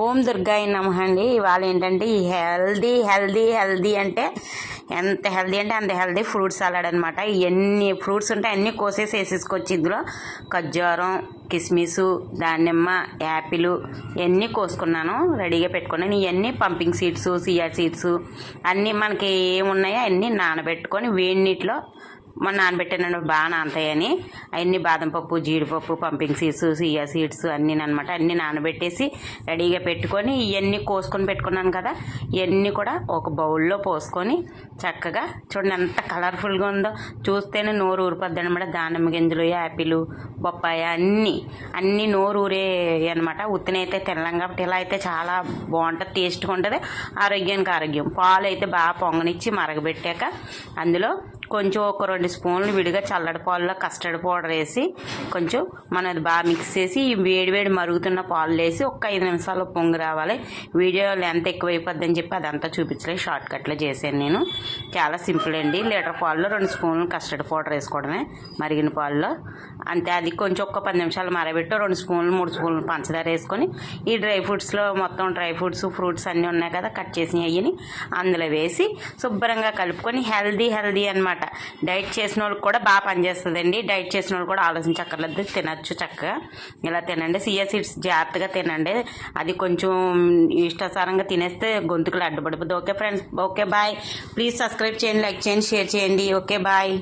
ఓం దుర్గాయ నమః అండి ఇవాళ ఏంటంటే ఈ హెల్దీ హెల్దీ హెల్దీ అంటే ఎంత హెల్దీ అంటే అంత హెల్దీ ఫ్రూట్ సలాడ్ అనమాట ఎన్ని ఫ్రూట్స్ ఉంటాయి అన్నీ కోసేసి వేసేసుకోవచ్చు ఇందులో. ఖర్జూరం కిస్మిస్ దానిమ్మ యాపిల్ ఇవన్నీ కోసుకున్నాను రెడీగా పెట్టుకున్నాను ఇవన్నీ పంపింగ్ సీడ్స్ సియా సీడ్స్ అన్నీ మనకి ఏమున్నాయో అన్నీ నానబెట్టుకొని వేడి నీటిలో మొన్న నానబెట్టాను బాగా నానతాయని అవన్నీ బాదం పప్పు జీడిపప్పు పంపింగ్ సీడ్స్ సియా సీడ్స్ అన్నీ అనమాట అన్నీ నానబెట్టేసి రెడీగా పెట్టుకొని ఇవన్నీ కోసుకొని పెట్టుకున్నాను కదా ఇవన్నీ కూడా ఒక బౌల్లో పోసుకొని చక్కగా చూడండి ఎంత కలర్ఫుల్గా ఉందో. చూస్తేనే నోరు ఊరిపోద్ది అనమాట దానిమ్మ గింజలు యాపిల్ బొప్పాయ అన్నీ అన్నీ నోరు ఊరే అనమాట ఉత్తినైతే తినలేం కాబట్టి ఇలా అయితే చాలా బాగుంటుంది టేస్ట్గా ఉంటుంది. ఆరోగ్యానికి ఆరోగ్యం. పాలు అయితే బాగా పొంగనిచ్చి మరగబెట్టాక అందులో కొంచెం ఒక రెండు స్పూన్లు విడిగా చల్లడి పాలలో కస్టర్డ్ పౌడర్ వేసి కొంచెం మనం అది బాగా మిక్స్ చేసి వేడి వేడి మరుగుతున్న పాలు వేసి ఒక ఐదు నిమిషాలు పొంగి రావాలి. వీడియో లెంత్ ఎక్కువైపోద్ది అని చెప్పి అదంతా చూపించలేదు. షార్ట్ కట్లో చేశాను నేను. చాలా సింపుల్ అండి. లీటర్ పాలలో రెండు స్పూన్లు కస్టర్డ్ పౌడర్ వేసుకోవడమే. మరిగిన పాలలో. అంతే. అది కొంచెం ఒక్క పది నిమిషాలు మరబెట్టి రెండు స్పూన్లు మూడు స్పూన్లు పంచదార వేసుకొని ఈ డ్రై ఫ్రూట్స్లో మొత్తం డ్రై ఫ్రూట్స్ ఫ్రూట్స్ అన్నీ ఉన్నాయి కదా కట్ చేసిన అయ్యని అందులో వేసి శుభ్రంగా కలుపుకొని హెల్దీ హెల్దీ అనమాట డైట్ చేసిన వాళ్ళకి కూడా బాగా పనిచేస్తుందండి. డైట్ చేసిన వాళ్ళు కూడా ఆలోచించక్కర్లేదు తినచ్చు చక్కగా. ఇలా తినండి. సియా సీడ్స్ జాగ్రత్తగా తినండి. అది కొంచెం ఇష్టాసారంగా తినేస్తే గొంతుకులు అడ్డుపడిపోతుంది okay friends. Okay bye. Please subscribe చేయండి లైక్ చేయండి షేర్ చేయండి. Okay bye.